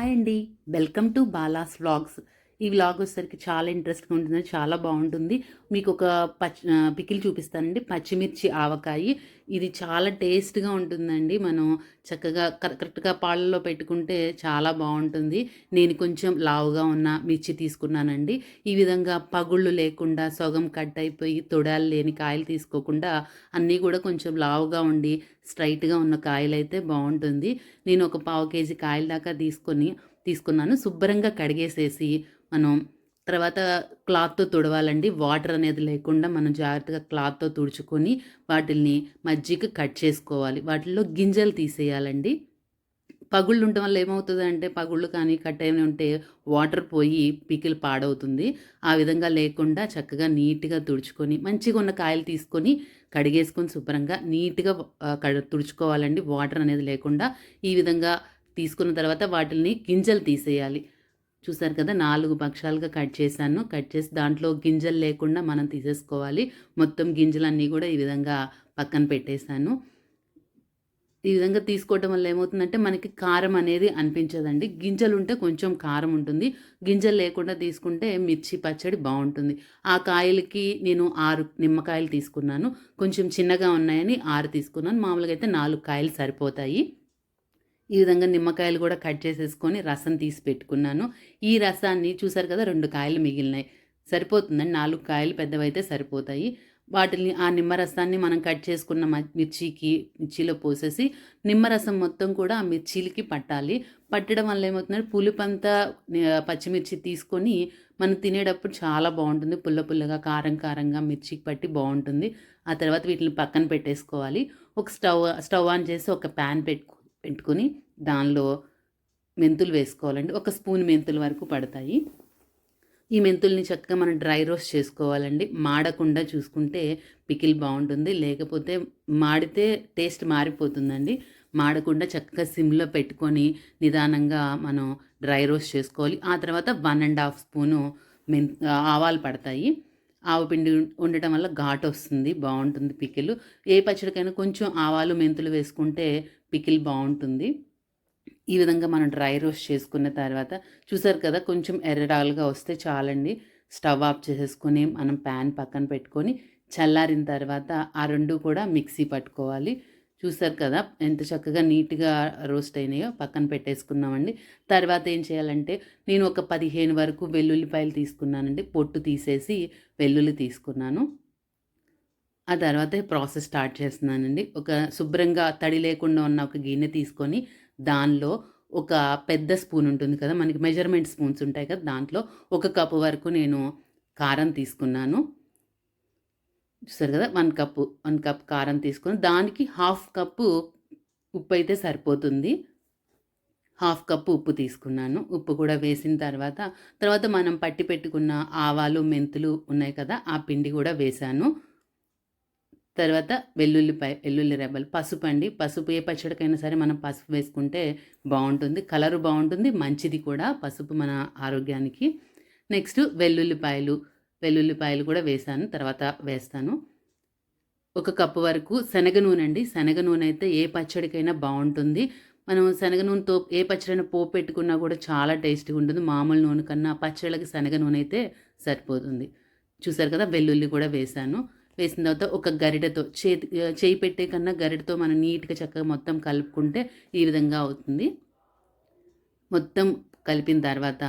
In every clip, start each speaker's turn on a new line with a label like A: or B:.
A: Hi అండి. Welcome to Bala's vlogs. ఈ vlog వచ్చేసరికి చాలా ఇంట్రెస్ట్గా ఉంటుంది చాలా బాగుంటుంది. మీకు ఒక పచ్చి పికిల్ చూపిస్తానండి. పచ్చిమిర్చి ఆవకాయ. ఇది చాలా టేస్ట్గా ఉంటుందండి. మనం చక్కగా కరెక్ట్గా పాలల్లో పెట్టుకుంటే చాలా బాగుంటుంది. నేను కొంచెం లావుగా ఉన్న మిర్చి తీసుకున్నానండి. ఈ విధంగా పగుళ్ళు లేకుండా సగం కట్ అయిపోయి తొడాలు లేని కాయలు తీసుకోకుండా అన్నీ కూడా కొంచెం లావుగా ఉండి స్ట్రైట్గా ఉన్న కాయలు అయితే బాగుంటుంది నేను ఒక పావు కేజీ కాయల దాకా తీసుకొని తీసుకున్నాను. శుభ్రంగా కడిగేసేసి మనం తర్వాత క్లాత్తో తుడవాలండి. వాటర్ అనేది లేకుండా మనం జాగ్రత్తగా క్లాత్తో తుడుచుకొని వాటిల్ని మజ్జిగ కట్ చేసుకోవాలి. వాటిల్లో గింజలు తీసేయాలండి. పగుళ్ళు ఉండటం వల్ల ఏమవుతుంది అంటే పగుళ్ళు కానీ కట్ అయిన ఉంటే వాటర్ పోయి పీకిల్ పాడవుతుంది. ఆ విధంగా లేకుండా చక్కగా నీట్గా తుడుచుకొని మంచిగా ఉన్న కాయలు తీసుకొని కడిగేసుకొని శుభ్రంగా నీట్గా కడ తుడుచుకోవాలండి. వాటర్ అనేది లేకుండా ఈ విధంగా తీసుకున్న తర్వాత వాటిని గింజలు తీసేయాలి. చూసారు కదా నాలుగు పక్షాలుగా కట్ చేశాను. కట్ చేసి దాంట్లో గింజలు లేకుండా మనం తీసేసుకోవాలి. మొత్తం గింజలన్నీ కూడా ఈ విధంగా పక్కన పెట్టేశాను. ఈ విధంగా తీసుకోవటం వల్ల ఏమవుతుందంటే మనకి కారం అనేది అనిపించదండి. గింజలు ఉంటే కొంచెం కారం ఉంటుంది. గింజలు లేకుండా తీసుకుంటే మిర్చి పచ్చడి బాగుంటుంది. ఆ కాయలకి నేను ఆరు నిమ్మకాయలు తీసుకున్నాను. కొంచెం చిన్నగా ఉన్నాయని ఆరు తీసుకున్నాను. మామూలుగా అయితే నాలుగు కాయలు సరిపోతాయి. ఈ విధంగా నిమ్మకాయలు కూడా కట్ చేసేసుకొని రసం తీసి పెట్టుకున్నాను. ఈ రసాన్ని చూసారు కదా రెండు కాయలు మిగిలినాయి. సరిపోతుందండి. నాలుగు కాయలు పెద్దవైతే సరిపోతాయి. వాటిని ఆ నిమ్మరసాన్ని మనం కట్ చేసుకున్న మ- మిర్చికి మిర్చిలో పోసేసి నిమ్మరసం మొత్తం కూడా ఆ మిర్చీలకి పట్టాలి. పట్టడం వల్ల ఏమవుతుందంటే పులుపంతా పచ్చిమిర్చి తీసుకొని మనం తినేటప్పుడు చాలా బాగుంటుంది. పుల్ల పుల్లగా కారం కారంగా మిర్చికి పట్టి బాగుంటుంది. ఆ తర్వాత వీటిని పక్కన పెట్టేసుకోవాలి. ఒక స్టవ్ స్టవ్ ఆన్ చేసి ఒక ప్యాన్ పెట్టు పెట్టుకొని దానిలో మెంతులు వేసుకోవాలండి. ఒక స్పూన్ మెంతుల వరకు పడతాయి. ఈ మెంతుల్ని చక్కగా మనం డ్రై రోస్ట్ చేసుకోవాలండి. మాడకుండా చూసుకుంటే పికిల్ బాగుంటుంది. లేకపోతే మాడితే టేస్ట్ మారిపోతుందండి. మాడకుండా చక్కగా సిమ్లో పెట్టుకొని నిదానంగా మనం డ్రై రోస్ట్ చేసుకోవాలి. ఆ తర్వాత వన్ అండ్ హాఫ్ స్పూను మెన్ ఆవాలు పడతాయి. ఆవు పిండి ఉండటం వల్ల ఘాటు వస్తుంది. బాగుంటుంది పికిల్. ఏ పచ్చడికైనా కొంచెం ఆవాలు మెంతులు వేసుకుంటే పికిల్ బాగుంటుంది. ఈ విధంగా మనం డ్రై రోస్ట్ చేసుకున్న తర్వాత చూసారు కదా కొంచెం ఎర్రడాలుగా వస్తే చాలండి. స్టవ్ ఆఫ్ చేసేసుకొని మనం ప్యాన్ పక్కన పెట్టుకొని చల్లారిన తర్వాత ఆ రెండు కూడా మిక్సీ పట్టుకోవాలి. చూసారు కదా ఎంత చక్కగా నీట్గా రోస్ట్ అయినాయో పక్కన పెట్టేసుకున్నామండి. తర్వాత ఏం చేయాలంటే నేను ఒక పదిహేను వరకు వెల్లుల్లిపాయలు తీసుకున్నానండి. పొట్టు తీసేసి వెల్లుల్లి తీసుకున్నాను. ఆ తర్వాత ప్రాసెస్ స్టార్ట్ చేస్తున్నానండి. ఒక శుభ్రంగా తడి లేకుండా ఉన్న ఒక గిన్నె తీసుకొని దానిలో ఒక పెద్ద స్పూన్ ఉంటుంది కదా మనకి మెజర్మెంట్ స్పూన్స్ ఉంటాయి కదా దాంట్లో ఒక కప్పు వరకు నేను కారం తీసుకున్నాను. చూసారు కదా వన్ కప్పు వన్ కప్ కారం తీసుకుని దానికి హాఫ్ కప్పు ఉప్పు అయితే సరిపోతుంది. హాఫ్ కప్పు ఉప్పు తీసుకున్నాను. ఉప్పు కూడా వేసిన తర్వాత తర్వాత మనం పట్టి పెట్టుకున్న ఆవాలు మెంతులు ఉన్నాయి కదా ఆ పిండి కూడా వేశాను. తర్వాత వెల్లుల్లిపాయ వెల్లుల్లి రెబ్బలు. పసుపు అండి. పసుపు ఏ పచ్చడికైనా సరే మనం పసుపు వేసుకుంటే బాగుంటుంది. కలరు బాగుంటుంది. మంచిది కూడా పసుపు మన ఆరోగ్యానికి. నెక్స్ట్ వెల్లుల్లిపాయలు. వెల్లుల్లిపాయలు కూడా వేసాను. తర్వాత వేస్తాను. ఒక కప్పు వరకు శనగ నూనె అండి. శనగ నూనె అయితే ఏ పచ్చడికైనా బాగుంటుంది. మనం శనగ నూనెతో ఏ పచ్చడైనా పోపు పెట్టుకున్నా కూడా చాలా టేస్టీగా ఉంటుంది. మామూలు నూనె కన్నా పచ్చళ్ళకి శనగ నూనె అయితే సరిపోతుంది. చూసారు కదా? వెల్లుల్లి కూడా వేసాను. వేసిన తర్వాత ఒక గరిటతో చేతి చేయి పెట్టే కన్నా గరిటతో మనం నీట్గా చక్కగా మొత్తం కలుపుకుంటే ఈ విధంగా అవుతుంది. మొత్తం కలిపిన తర్వాత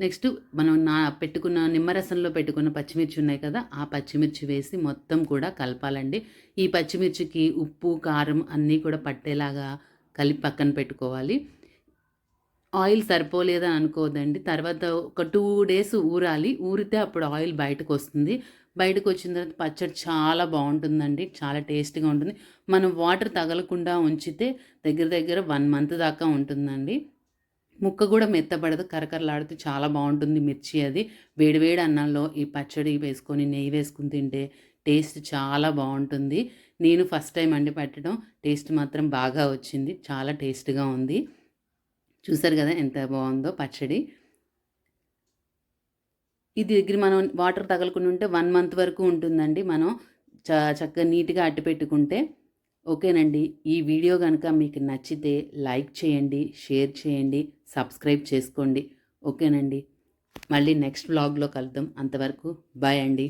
A: నెక్స్ట్ మనం నా పెట్టుకున్న నిమ్మరసంలో పెట్టుకున్న పచ్చిమిర్చి ఉన్నాయి కదా ఆ పచ్చిమిర్చి వేసి మొత్తం కూడా కలపాలండి. ఈ పచ్చిమిర్చికి ఉప్పు కారం అన్నీ కూడా పట్టేలాగా కలిపి పక్కన పెట్టుకోవాలి. ఆయిల్ సరిపోలేదని అనుకోవద్దండి. తర్వాత ఒక టూ డేస్ ఊరాలి. ఊరితే అప్పుడు ఆయిల్ బయటకు వస్తుంది. బయటకు వచ్చిన తర్వాత పచ్చడి చాలా బాగుంటుందండి. చాలా టేస్ట్గా ఉంటుంది. మనం వాటర్ తగలకుండా ఉంచితే దగ్గర దగ్గర వన్ మంత్ దాకా ఉంటుందండి. ముక్క కూడా మెత్తపడదు కరకరలాడితే చాలా బాగుంటుంది మిర్చి అది. వేడివేడి అన్నంలో ఈ పచ్చడి వేసుకొని నెయ్యి వేసుకుని తింటే టేస్ట్ చాలా బాగుంటుంది. నేను ఫస్ట్ టైం అండి పెట్టడం. టేస్ట్ మాత్రం బాగా వచ్చింది. చాలా టేస్ట్గా ఉంది. చూసారు కదా ఎంత బాగుందో పచ్చడి. ఇది దగ్గర మనం వాటర్ తగలకుండా ఉంటే వన్ మంత్ వరకు ఉంటుందండి మనం చ చక్కగా నీట్గా అట్టి పెట్టుకుంటే. ఓకేనండి. ఈ వీడియో కనుక మీకు నచ్చితే లైక్ చేయండి షేర్ చేయండి సబ్స్క్రైబ్ చేసుకోండి. ఓకేనండి. మళ్ళీ నెక్స్ట్ బ్లాగ్లో కలుద్దాం. అంతవరకు బాయ్ అండి.